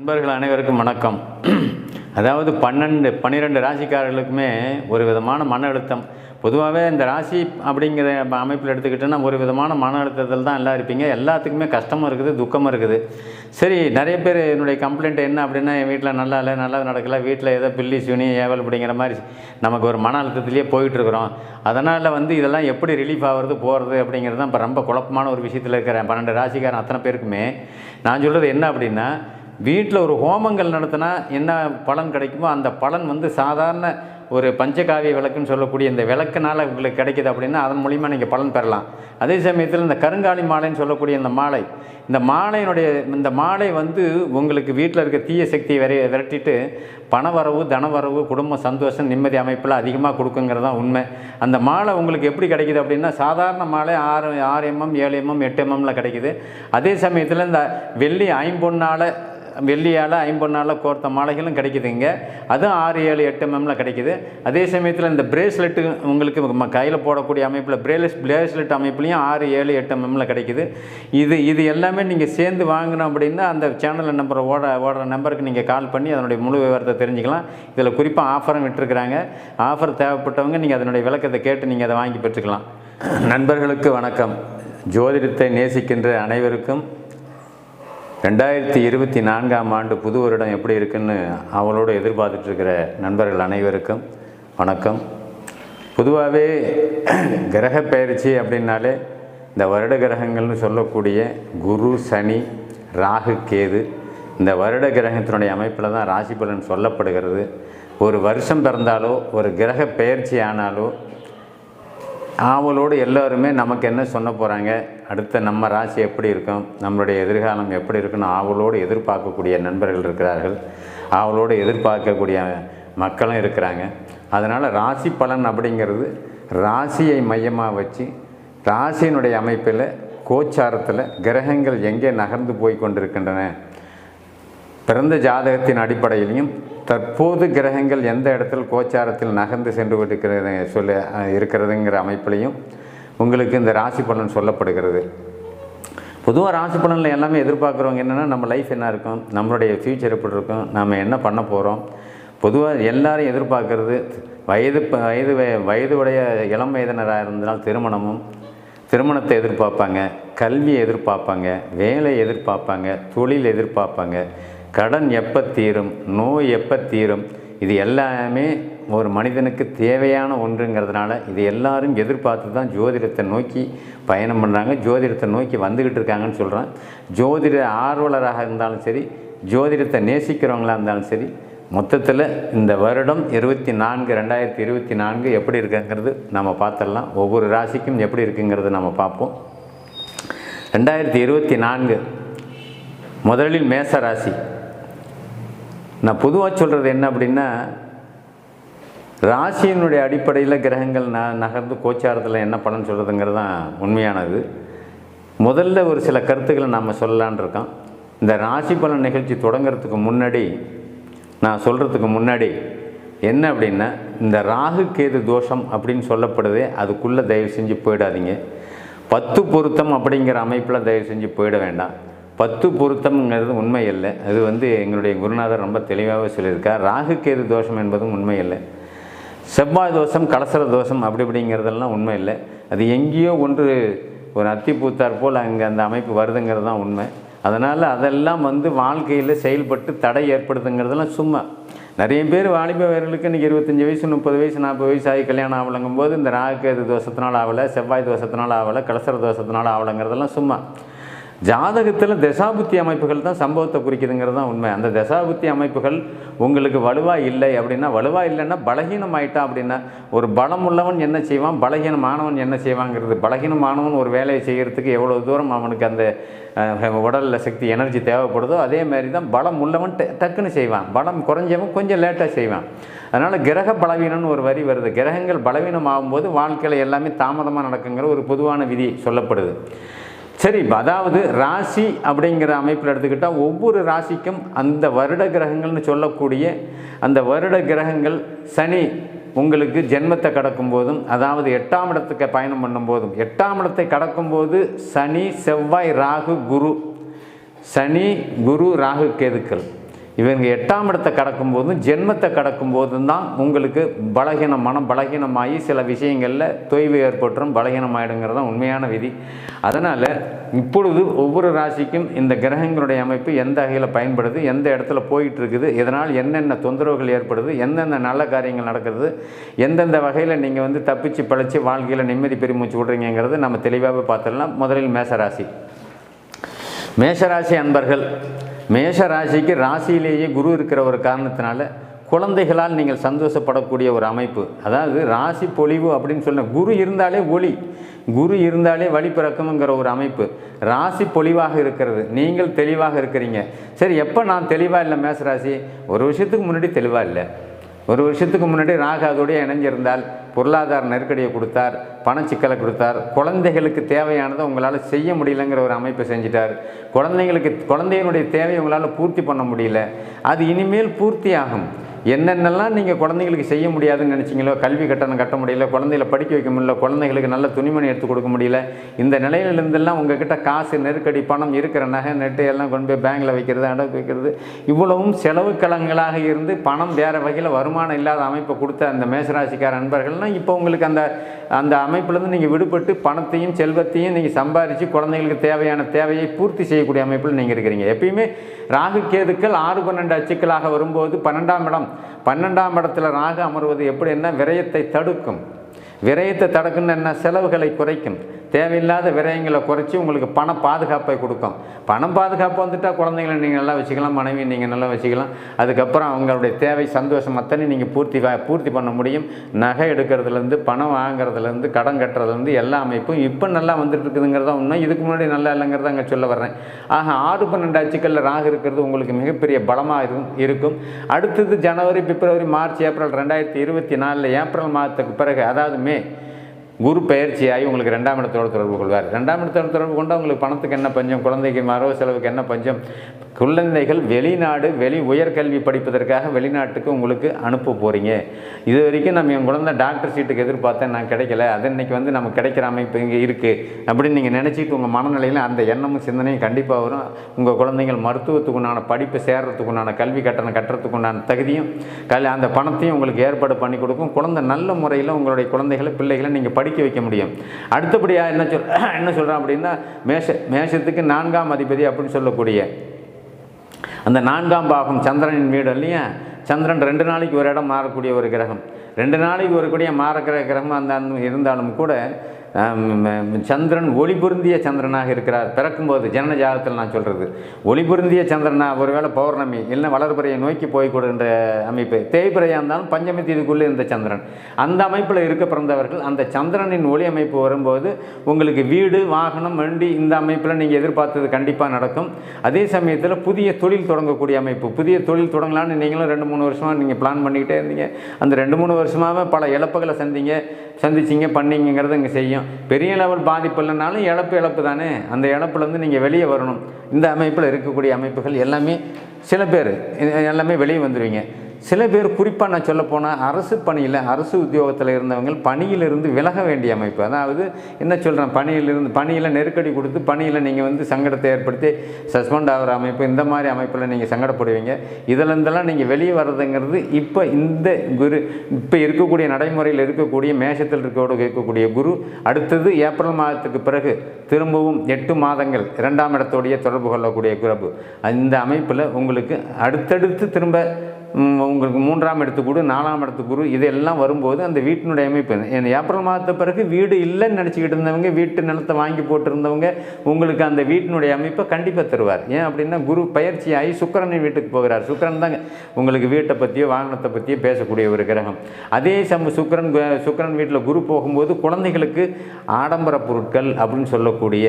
நண்பர்கள் அனைவருக்கும் வணக்கம். அதாவது பன்னெண்டு பன்னிரெண்டு ராசிக்காரர்களுக்குமே ஒரு விதமான மன அழுத்தம். பொதுவாகவே இந்த ராசி அப்படிங்கிற அமைப்பில் எடுத்துக்கிட்டோன்னா ஒரு விதமான மன அழுத்தத்தில் தான் எல்லாம் இருப்பீங்க. எல்லாத்துக்குமே கஷ்டமும் இருக்குது துக்கமும் இருக்குது. சரி நிறைய பேர் என்னுடைய கம்ப்ளைண்ட் என்ன அப்படின்னா என் வீட்டில் நல்லா இல்லை நல்லா நடக்கல வீட்டில் ஏதோ பில்லி சுனி ஏவல் அப்படிங்கிற மாதிரி நமக்கு ஒரு மன அழுத்தத்திலேயே போயிட்டுருக்குறோம். அதனால் வந்து இதெல்லாம் எப்படி ரிலீஃப் ஆகிறது போகிறது அப்படிங்கிறது தான் இப்போ ரொம்ப குழப்பமான ஒரு விஷயத்தில் இருக்கிறேன். பன்னெண்டு ராசிக்காரன் அத்தனை பேருக்குமே. நான் சொல்கிறது என்ன அப்படின்னா வீட்டில் ஒரு ஹோமங்கள் நடத்தினா என்ன பலன் கிடைக்குமோ அந்த பலன் வந்து சாதாரண ஒரு பஞ்சகாவிய விளக்குன்னு சொல்லக்கூடிய இந்த விளக்குனால் உங்களுக்கு கிடைக்கிது அப்படின்னா அதன் மூலிமா நீங்கள் பலன் பெறலாம். அதே சமயத்தில் இந்த கருங்காலி மாலைன்னு சொல்லக்கூடிய இந்த மாலை இந்த மாலையினுடைய இந்த மாலை வந்து உங்களுக்கு வீட்டில் இருக்க தீய சக்தியை விரை விரட்டிட்டு பணவரவு தனவரவு குடும்ப சந்தோஷம் நிம்மதி அமைப்பில் அதிகமாக கொடுக்குங்கிறது தான் உண்மை. அந்த மாலை உங்களுக்கு எப்படி கிடைக்குது அப்படின்னா சாதாரண மாலை ஆறு ஆறு எம்எம் ஏழு எம்எம் எட்டு எம்எம்ல கிடைக்குது. அதே சமயத்தில் இந்த வெள்ளி ஐம்பொன்னால் வெள்ளியால் ஐம்பொன்னால் கோர்த்த மாலைகளும் கிடைக்குதுங்க அதுவும் ஆறு ஏழு எட்டு எம்எம்ல கிடைக்குது. அதே சமயத்தில் இந்த பிரேஸ்லெட்டு உங்களுக்கு ம- கையில் போடக்கூடிய அமைப்பில் பிரேலஸ் பிரேஸ்லெட் அமைப்புலையும் ஆறு ஏழு எட்டு எம்எம்ல கிடைக்குது. இது இது எல்லாமே நீங்கள் சேர்ந்து வாங்கினோம் அப்படின்னா அந்த சேனல் நம்பரை ஓட ஓடுற நம்பருக்கு நீங்கள் கால் பண்ணி அதனுடைய முழு விவரத்தை தெரிஞ்சுக்கலாம். இதில் குறிப்பாக ஆஃபரும் விட்டுருக்குறாங்க. ஆஃபர் தேவைப்பட்டவங்க நீங்கள் அதனுடைய விளக்கத்தை கேட்டு நீங்கள் அதை வாங்கி பெற்றுக்கலாம். நண்பர்களுக்கு வணக்கம். ஜோதிடத்தை நேசிக்கின்ற அனைவருக்கும் ரெண்டாயிரத்தி இருபத்தி நான்காம் ஆண்டு புது வருடம் எப்படி இருக்குன்னு அவளோடு எதிர்பார்த்துட்ருக்கிற நண்பர்கள் அனைவருக்கும் வணக்கம். பொதுவாகவே கிரக பயிற்சி அப்படின்னாலே இந்த வருட கிரகங்கள்னு சொல்லக்கூடிய குரு சனி ராகு கேது இந்த வருட கிரகத்தினுடைய அமைப்பில் தான் ராசி பலன் சொல்லப்படுகிறது. ஒரு வருஷம் பிறந்தாலோ ஒரு கிரக பெயர்ச்சி ஆனாலோ ஆவலோடு எல்லோருமே நமக்கு என்ன சொல்ல போகிறாங்க அடுத்த நம்ம ராசி எப்படி இருக்கும்? நம்மளுடைய எதிர்காலம் எப்படி இருக்குன்னு ஆவலோடு எதிர்பார்க்கக்கூடிய நண்பர்கள் இருக்கிறார்கள். ஆவலோடு எதிர்பார்க்கக்கூடிய மக்களும் இருக்கிறாங்க. அதனால் ராசி பலன் அப்படிங்கிறது ராசியை மையமாக வச்சு ராசியினுடைய அமைப்பில் கோச்சாரத்தில் கிரகங்கள் எங்கே நகர்ந்து போய் கொண்டிருக்கின்றன? பிறந்த ஜாதகத்தின் அடிப்படையிலையும் தற்போது கிரகங்கள் எந்த இடத்தில் கோச்சாரத்தில் நகர்ந்து சென்று இருக்கிறது சொல்ல இருக்கிறதுங்கிற அமைப்பிலையும் உங்களுக்கு இந்த ராசி பலன் சொல்லப்படுகிறது. பொதுவாக ராசி பலனில் எல்லாமே எதிர்பார்க்குறவங்க என்னென்னா நம்ம லைஃப் என்ன இருக்கும்? நம்மளுடைய ஃப்யூச்சர் எப்படி இருக்கும்? நம்ம என்ன பண்ண போகிறோம் பொதுவாக எல்லாரும் எதிர்பார்க்கறது வயது ப- வயது வய- வயதுடைய இளம் வயதினராக இருந்தால் திருமணமும் திருமணத்தை எதிர்பார்ப்பாங்க கல்வியை எதிர்பார்ப்பாங்க வேலை எதிர்பார்ப்பாங்க தொழில் எதிர்பார்ப்பாங்க கடன் எப்போ தீரும் நோய் எப்போ தீரும் இது எல்லாமே ஒரு மனிதனுக்கு தேவையான ஒன்றுங்கிறதுனால இது எல்லாரும் எதிர்பார்த்து தான் ஜோதிடத்தை நோக்கி பயணம் பண்ணுறாங்க ஜோதிடத்தை நோக்கி வந்துக்கிட்டு இருக்காங்கன்னு சொல்கிறேன் ஜோதிட ஆர்வலராக இருந்தாலும் சரி ஜோதிடத்தை நேசிக்கிறவங்களா இருந்தாலும் சரி மொத்தத்தில் இந்த வருடம் இருபத்தி நான்கு ரெண்டாயிரத்தி இருபத்தி நான்கு எப்படி இருக்குங்கிறது நம்ம பார்த்துடலாம். ஒவ்வொரு ராசிக்கும் எப்படி இருக்குங்கிறது நம்ம பார்ப்போம். ரெண்டாயிரத்தி இருபத்தி நான்கு முதலில் மேச ராசி நான் பொதுவாக சொல்கிறது என்ன அப்படின்னா ராசியினுடைய அடிப்படையில் கிரகங்கள் ந நகர்ந்து கோச்சாரத்தில் என்ன பலன் சொல்கிறதுங்கிறது தான் உண்மையானது. முதல்ல ஒரு சில கருத்துக்களை நாம் சொல்லலான் இருக்கோம். இந்த ராசி பலன் நிகழ்ச்சி தொடங்கிறதுக்கு முன்னாடி நான் சொல்கிறதுக்கு முன்னாடி என்ன அப்படின்னா இந்த ராகு கேது தோஷம் அப்படின்னு சொல்லப்படுதே அதுக்குள்ளே தயவு செஞ்சு போயிடாதீங்க. பத்து பொருத்தம் அப்படிங்கிற அமைப்பில் தயவு செஞ்சு போயிட வேண்டாம். பத்து பொருத்தம்ங்கிறது உண்மை இல்லை அது வந்து எங்களுடைய குருநாதர் ரொம்ப தெளிவாகவே சொல்லியிருக்கார். ராகு தோஷம் என்பதும் உண்மை இல்லை செவ்வாய் தோஷம் கலசர தோஷம் அப்படி இப்படிங்கிறதெல்லாம் உண்மை இல்லை அது எங்கேயோ ஒன்று ஒரு அத்தி பூத்தார் போல் அங்கே அந்த அமைப்பு வருதுங்கிறது தான் உண்மை. அதனால் அதெல்லாம் வந்து வாழ்க்கையில் செயல்பட்டு தடை ஏற்படுத்துங்கிறதெல்லாம் சும்மா. நிறைய பேர் வாலிப வீரர்களுக்கு இன்றைக்கி இருபத்தஞ்சி வயசு முப்பது வயசு நாற்பது வயசு ஆகி கல்யாணம் ஆகலங்கும் போது இந்த ராகுக்கேது தோஷத்தினால் ஆகலை செவ்வாய் தோஷத்தினால் ஆகலை கலசர தோஷத்தினால் ஆகலைங்கிறதெல்லாம் சும்மா. ஜாதகத்தில் தசாபுத்தி அமைப்புகள் தான் சம்பவத்தை குறிக்குதுங்கிறது தான் உண்மை. அந்த தசாபுத்தி அமைப்புகள் உங்களுக்கு வலுவாக இல்லை அப்படின்னா வலுவாக இல்லைன்னா பலகீனம் ஆயிட்டான் அப்படின்னா ஒரு பலம் உள்ளவன் என்ன செய்வான்? பலகீனமானவன் என்ன செய்வாங்கிறது? பலகீனமானவன் ஒரு வேலையை செய்கிறதுக்கு எவ்வளோ தூரம் அவனுக்கு அந்த உடலில் சக்தி எனர்ஜி தேவைப்படுதோ அதே மாதிரி தான் பலம் உள்ளவன் ட- டக்குன்னு செய்வான். பலம் குறைஞ்சவன் கொஞ்சம் லேட்டாக செய்வான். அதனால் கிரக பலவீனம்னு ஒரு வரி வருது. கிரகங்கள் பலவீனம் ஆகும்போது வாழ்க்கையில் எல்லாமே தாமதமாக நடக்குங்கிற ஒரு பொதுவான விதி சொல்லப்படுது. சரி இப்போ அதாவது ராசி அப்படிங்கிற அமைப்பில் எடுத்துக்கிட்டால் ஒவ்வொரு ராசிக்கும் அந்த வருட கிரகங்கள்னு சொல்லக்கூடிய அந்த வருட கிரகங்கள் சனி உங்களுக்கு ஜென்மத்தை கடக்கும் போதும் அதாவது எட்டாம் இடத்துக்கு பயணம் பண்ணும்போதும் எட்டாம் இடத்தை கடக்கும்போது சனி செவ்வாய் ராகு குரு. சனி குரு ராகு கேதுக்கள். இவங்க எட்டாம் இடத்தை கடக்கும்போதும் ஜென்மத்தை கடக்கும்போதும் தான் உங்களுக்கு பலகீனம் மனம் பலகீனமாகி சில விஷயங்களில் தொய்வு ஏற்பட்டுரும் பலகீனமாயிடுங்கிறது தான் உண்மையான விதி. அதனால் இப்பொழுது ஒவ்வொரு ராசிக்கும் இந்த கிரகங்களுடைய அமைப்பு எந்த வகையில் பயன்படுது எந்த இடத்துல போயிட்டு இருக்குது இதனால் என்னென்ன தொந்தரவுகள் ஏற்படுது எந்தெந்த நல்ல காரியங்கள் நடக்குது எந்தெந்த வகையில் நீங்கள் வந்து தப்பிச்சு பழிச்சு வாழ்க்கையில் நிம்மதி பெருமூச்சு விடுறீங்கிறது நம்ம தெளிவாகவே பார்த்துடலாம். முதலில் மேசராசி மேஷராசி அன்பர்கள் மேஷராசிக்கு ராசியிலேயே குரு இருக்கிற ஒரு காரணத்தினால குழந்தைகளால் நீங்கள் சந்தோஷப்படக்கூடிய ஒரு அமைப்பு. அதாவது ராசி பொழிவு அப்படின்னு சொன்ன குரு இருந்தாலே ஒளி குரு இருந்தாலே வழிபிறக்கமுங்கிற ஒரு அமைப்பு. ராசி பொலிவாக இருக்கிறது. நீங்கள் தெளிவாக இருக்கிறீங்க. சரி எப்போ நான் தெளிவாக இல்லை மேஷராசி? ஒரு விஷயத்துக்கு முன்னாடி தெளிவாக இல்லை. ஒரு வருஷத்துக்கு முன்னாடி ராகு அதோடைய இணைஞ்சிருந்தால் பொருளாதார நெருக்கடியை கொடுத்தார் பணச்சிக்கலை கொடுத்தார். குழந்தைகளுக்கு தேவையானதை உங்களால் செய்ய முடியலங்கிற ஒரு அமைப்பை செஞ்சிட்டார். குழந்தைங்களுக்கு குழந்தைகளுடைய தேவையை உங்களால் பூர்த்தி பண்ண முடியல. அது இனிமேல் பூர்த்தி ஆகும் என்னென்னலாம் நீங்கள் குழந்தைங்களுக்கு செய்ய முடியாதுன்னு நினச்சிங்களோ கல்வி கட்டணம் கட்ட முடியல குழந்தைகளை படிக்க வைக்க முடியல குழந்தைகளுக்கு நல்ல துணிமணி எடுத்து கொடுக்க முடியல இந்த நிலையிலிருந்தெல்லாம் உங்ககிட்ட காசு நெருக்கடி பணம் இருக்கிற நகை நெட்டு எல்லாம் கொண்டு போய் பேங்கில் வைக்கிறது அடகு வைக்கிறது இவ்வளவும் செலவு கலங்களாக இருந்து பணம் வேறு வகையில் வருமானம் இல்லாத அமைப்பை கொடுத்த அந்த மேசராசிக்கார நண்பர்கள்னால் இப்போ உங்களுக்கு அந்த அந்த அமைப்புலேருந்து நீங்கள் விடுபட்டு பணத்தையும் செல்வத்தையும் நீங்கள் சம்பாரித்து குழந்தைங்களுக்கு தேவையான தேவையை பூர்த்தி செய்யக்கூடிய அமைப்பில் நீங்கள் இருக்கிறீங்க. எப்பயுமே ராகு கேதுக்கள் ஆறு பன்னெண்டு அச்சுக்களாக வரும்போது பன்னெண்டாம் இடம் பன்னெண்டாம் இடத்துல ராகு அமர்வது எப்படின்னா விரயத்தை தடுக்கும். விரயத்தை தடுக்குன்னு என்ன? செலவுகளை குறைக்கும். தேவையில்லாத விரயங்களை குறைச்சி உங்களுக்கு பண பாதுகாப்பை கொடுக்கும். பணம் பாதுகாப்பு வந்துட்டால் குழந்தைங்களை நீங்கள் நல்லா வச்சுக்கலாம் மனைவி நீங்கள் நல்லா வச்சுக்கலாம். அதுக்கப்புறம் அவங்களுடைய தேவை சந்தோஷம் அத்தனை நீங்கள் பூர்த்தி பூர்த்தி பண்ண முடியும். நகை எடுக்கிறதுலேருந்து பணம் வாங்குறதுலேருந்து கடன் கட்டுறதுலேருந்து எல்லா அமைப்பும் இப்போ நல்லா வந்துட்டு இருக்குதுங்கிறதா உண்மை. இதுக்கு முன்னாடி நல்லா இல்லைங்கிறத அங்கே சொல்ல வர்றேன். ஆக ஆறு பன்னெண்டு அச்சுக்களில் ராகு இருக்கிறது உங்களுக்கு மிகப்பெரிய பலமாக இருக்கும் இருக்கும். அடுத்தது ஜனவரி பிப்ரவரி மார்ச் ஏப்ரல் ரெண்டாயிரத்தி இருபத்தி நாலில் ஏப்ரல் மாதத்துக்கு பிறகு அதாவது மே குரு பயிற்சியாகி உங்களுக்கு ரெண்டாம் இடத்தோடு தொடர்பு கொள்வார். ரெண்டாம் இடத்தோடு தொடர்பு கொண்டு உங்களுக்கு பணத்துக்கு என்ன பஞ்சம் குழந்தைக்கு மரவு செலவுக்கு என்ன பஞ்சம்? குழந்தைகள் வெளிநாடு வெளி உயர்கல்வி படிப்பதற்காக வெளிநாட்டுக்கு உங்களுக்கு அனுப்ப போகிறீங்க இது வரைக்கும் நம்ம என் குழந்தை டாக்டர் சீட்டுக்கு எதிர்பார்த்தேன் நான் கிடைக்கல. அது இன்னைக்கு வந்து நமக்கு கிடைக்கிற அமைப்பு இங்கே இருக்குது அப்படின்னு நீங்கள் நினச்சிட்டு உங்கள் மனநிலையில் அந்த எண்ணமும் சிந்தனையும் கண்டிப்பாக வரும். உங்கள் குழந்தைகள் மருத்துவத்துக்குண்டான படிப்பு சேர்றதுக்குண்டான கல்வி கட்டணம் கட்டுறதுக்குண்டான தகுதியும் கல் அந்த பணத்தையும் உங்களுக்கு ஏற்பாடு பண்ணி கொடுக்கும். குழந்தை நல்ல முறையில் உங்களுடைய குழந்தைகளை பிள்ளைகளை நீங்கள் படிக்க வைக்க முடியும். அடுத்தபடியாக என்ன சொல் என்ன சொல்கிறேன் அப்படின்னா மேஷ மேஷத்துக்கு நான்காம் அதிபதி அப்படின்னு சொல்லக்கூடிய அந்த நான்காம் பாகம் சந்திரனின் வீடு இல்லையா? சந்திரன் ரெண்டு நாளைக்கு ஒரு இடம் மாறக்கூடிய ஒரு கிரகம். ரெண்டு நாளைக்கு ஒரு கூடிய மாறக்கிற கிரகம் அந்த இருந்தாலும் கூட சந்திரன் ஒளி பொருந்திய சந்திரனாக இருக்கிறார். பிறக்கும்போது ஜனன ஜாதகத்தில் நான் சொல்கிறது ஒளி பொருந்திய சந்திரனா ஒருவேளை பௌர்ணமி இல்லை வளர்பிறையை நோக்கி போய்கூடுகின்ற அமைப்பு. தேய்பிறையாக இருந்தாலும் பஞ்சமி தீதுக்குள்ளே இருந்த சந்திரன். அந்த அமைப்பில் இருக்க பிறந்தவர்கள் அந்த சந்திரனின் ஒளி அமைப்பு வரும்போது உங்களுக்கு வீடு வாகனம் வண்டி இந்த அமைப்பில் நீங்கள் எதிர்பார்த்தது கண்டிப்பாக நடக்கும். அதே சமயத்தில் புதிய தொழில் தொடங்கக்கூடிய அமைப்பு. புதிய தொழில் தொடங்கலான்னு நீங்களும் ரெண்டு மூணு வருஷமாக நீங்கள் பிளான் பண்ணிக்கிட்டே இருந்தீங்க. அந்த ரெண்டு மூணு வருஷமாகவே பல இழப்புகளை சந்திங்க. சந்திச்சிங்க பண்ணிங்கிறது இங்கே செய்யும். பெரிய லெவல் பாதிப்பு இல்லைனாலும் இழப்பு இழப்பு தானே. அந்த இழப்புலேருந்து நீங்கள் வெளியே வரணும். இந்த அமைப்பில் இருக்கக்கூடிய அமைப்புகள் எல்லாமே சில பேர் எல்லாமே வெளியே வந்துடுவீங்க சில பேர் குறிப்பாக நான் சொல்ல போனால் அரசு பணியில் அரசு உத்தியோகத்தில் இருந்தவங்க பணியிலிருந்து விலக வேண்டிய அமைப்பு. அதாவது என்ன சொல்கிறேன் பணியிலிருந்து பணியில் நெருக்கடி கொடுத்து பணியில் நீங்கள் வந்து சங்கடத்தை ஏற்படுத்தி சஸ்பெண்ட் ஆகிற அமைப்பு இந்த மாதிரி அமைப்பில் நீங்கள் சங்கடப்படுவீங்க. இதிலேருந்தெல்லாம் நீங்கள் வெளியே வர்றதுங்கிறது இப்போ இந்த குரு இப்போ இருக்கக்கூடிய நடைமுறையில் இருக்கக்கூடிய மேஷத்தில் இருக்கோடு இருக்கக்கூடிய குரு அடுத்தது ஏப்ரல் மாதத்துக்கு பிறகு திரும்பவும் எட்டு மாதங்கள் இரண்டாம் இடத்தோடைய தொடர்பு கொள்ளக்கூடிய குரபு. இந்த அமைப்பில் உங்களுக்கு அடுத்தடுத்து திரும்ப உங்களுக்கு மூன்றாம் இடத்து குரு நாலாம் இடத்து குரு இதெல்லாம் வரும்போது அந்த வீட்டினுடைய அமைப்பு ஏப்ரல் மாதத்து பிறகு வீடு இல்லைன்னு நினச்சிக்கிட்டு இருந்தவங்க வீட்டு நிலத்தை வாங்கி போட்டிருந்தவங்க உங்களுக்கு அந்த வீட்டினுடைய அமைப்பை கண்டிப்பாக தருவார். ஏன் அப்படின்னா குரு பயிற்சி ஆகி சுக்கிரனின் வீட்டுக்கு போகிறார். சுக்கரன் தாங்க. உங்களுக்கு வீட்டை பற்றியோ வாகனத்தை பற்றியோ பேசக்கூடிய ஒரு கிரகம். அதே சம சுக்கிரன் சுக்கரன் சுக்கிரன் வீட்டில் குரு போகும்போது குழந்தைகளுக்கு ஆடம்பர பொருட்கள் அப்படின்னு சொல்லக்கூடிய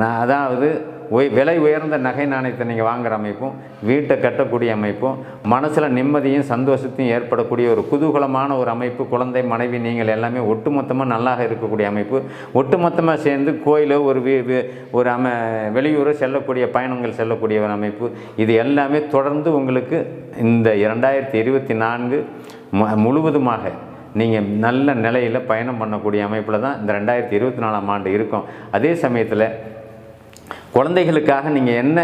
நான் அதாவது விலை உயர்ந்த நகை நாணயத்தை நீங்கள் வாங்குகிற அமைப்பும் வீட்டை கட்டக்கூடிய அமைப்பும் மனசில் நிம்மதியும் சந்தோஷத்தையும் ஏற்படக்கூடிய ஒரு குதூகலமான ஒரு அமைப்பு குழந்தை மனைவி நீங்கள் எல்லாமே ஒட்டுமொத்தமாக நல்லாக இருக்கக்கூடிய அமைப்பு. ஒட்டுமொத்தமாக சேர்ந்து கோயிலோ ஒரு வீ ஒரு அம வெளியூரோ செல்லக்கூடிய பயணங்கள் செல்லக்கூடிய ஒரு அமைப்பு. இது எல்லாமே தொடர்ந்து உங்களுக்கு இந்த இரண்டாயிரத்தி இருபத்தி நான்கு மு- முழுவதுமாக நீங்கள் நல்ல நிலையில் பயணம் பண்ணக்கூடிய அமைப்பில் தான் இந்த ரெண்டாயிரத்தி இருபத்தி நாலாம் ஆண்டு இருக்கும். அதே சமயத்தில் குழந்தைகளுக்காக நீங்கள் என்ன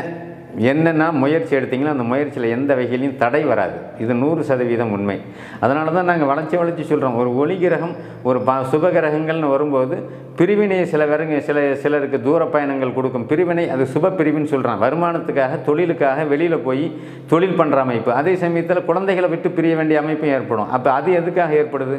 என்னென்னா முயற்சி எடுத்தீங்களோ அந்த முயற்சியில் எந்த வகையிலையும் தடை வராது. இது நூறு சதவீதம் உண்மை. அதனால தான் நாங்கள் வளைச்சி வளைச்சி சொல்கிறோம் ஒரு ஒளி கிரகம் ஒரு ப சுபகிரகங்கள்னு வரும்போது பிரிவினை சில வருங்க சில சிலருக்கு தூர பயணங்கள் கொடுக்கும். பிரிவினை அது சுப பிரிவின்னு சொல்கிறான் வருமானத்துக்காக தொழிலுக்காக வெளியில் போய் தொழில் பண்ணுற அமைப்பு. அதே சமயத்தில் குழந்தைகளை விட்டு பிரிய வேண்டிய அமைப்பும் ஏற்படும். அப்போ அது எதுக்காக ஏற்படுது?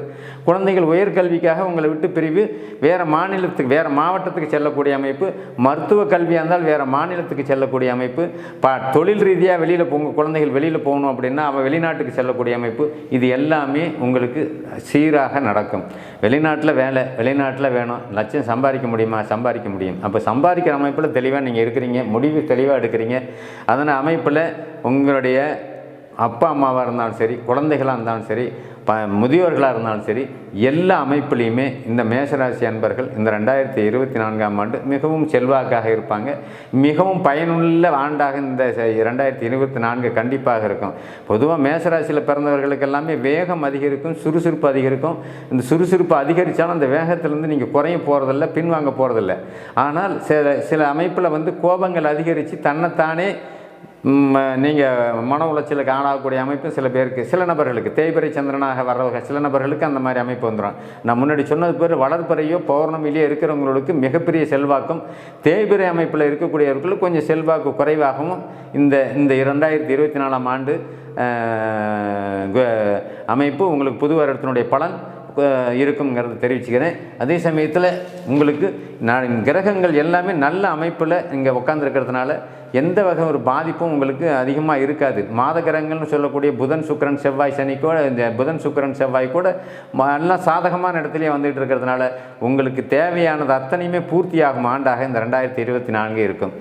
குழந்தைகள் உயர்கல்விக்காக உங்களை விட்டு பிரிவு வேறு மாநிலத்துக்கு வேறு மாவட்டத்துக்கு செல்லக்கூடிய அமைப்பு. மருத்துவ கல்வியாக இருந்தால் வேறு மாநிலத்துக்கு செல்லக்கூடிய அமைப்பு. ப தொழில் ரீதியாக வெளியில் போங்க குழந்தைகள் வெளியில் போகணும் அப்படின்னா அவள் வெளிநாட்டுக்கு செல்லக்கூடிய அமைப்பு இது எல்லாமே உங்களுக்கு சீராக நடக்கும். வெளிநாட்டில் வேலை வெளிநாட்டில் வேணும். லட்சம் சம்பாதிக்க முடியுமா? சம்பாதிக்க முடியும். அப்போ சம்பாதிக்கிற அமைப்பில் தெளிவாக நீங்கள் இருக்கிறீங்க முடிவு தெளிவாக எடுக்கிறீங்க. அதன் அமைப்பில் உங்களுடைய அப்பா அம்மாவாக இருந்தாலும் சரி குழந்தைகளாக இருந்தாலும் சரி ப முதியோர்களாக இருந்தாலும் சரி எல்லா அமைப்புலேயுமே இந்த மேஷராசி அன்பர்கள் இந்த ரெண்டாயிரத்தி இருபத்தி நான்காம் ஆண்டு மிகவும் செல்வாக்காக இருப்பாங்க. மிகவும் பயனுள்ள ஆண்டாக இந்த ரெண்டாயிரத்தி இருபத்தி நான்கு கண்டிப்பாக இருக்கும். பொதுவாக மேஷராசியில் பிறந்தவர்களுக்கு எல்லாமே வேகம் அதிகரிக்கும் சுறுசுறுப்பு அதிகரிக்கும். இந்த சுறுசுறுப்பு அதிகரித்தாலும் அந்த வேகத்திலேருந்து நீங்கள் குறைய போகிறதில்ல பின்வாங்க போகிறதில்ல ஆனால் சில சில அமைப்பில் வந்து கோபங்கள் அதிகரித்து தன்னைத்தானே நீங்கள் மன உளைச்சலுக்கு ஆளாகக்கூடிய அமைப்பு சில பேருக்கு சில நபர்களுக்கு தேய்பிறை சந்திரனாக வர்றவங்க சில நபர்களுக்கு அந்த மாதிரி அமைப்பு வந்துடும் நான் முன்னாடி சொன்னது பேர் வளர்ப்பறையோ பௌர்ணமியிலையோ இருக்கிறவங்களுக்கு மிகப்பெரிய செல்வாக்கும் தேய்பிரை அமைப்பில் இருக்கக்கூடியவர்களுக்கு கொஞ்சம் செல்வாக்கு குறைவாகவும் இந்த இந்த இரண்டாயிரத்தி இருபத்தி நாலாம் ஆண்டு அமைப்பு உங்களுக்கு புது வருடத்தினுடைய பலன் இருக்குங்கிறத தெரிவிச்சுக்கிறேன். அதே சமயத்தில் உங்களுக்கு நான் கிரகங்கள் எல்லாமே நல்ல அமைப்பில் இங்கே உட்காந்துருக்கிறதுனால எந்த வகை ஒரு பாதிப்பும் உங்களுக்கு அதிகமாக இருக்காது. மாத கிரகங்கள்னு சொல்லக்கூடிய புதன் சுக்கிரன் செவ்வாய் சனி கூட இந்த புதன் சுக்கிரன் செவ்வாய் கூட ம- எல்லாம் சாதகமான இடத்துலயே வந்துகிட்டு இருக்கிறதுனால உங்களுக்கு தேவையானது அத்தனையுமே பூர்த்தியாகும் ஆண்டாக இந்த ரெண்டாயிரத்தி இருபத்தி நான்கு இருக்கும்.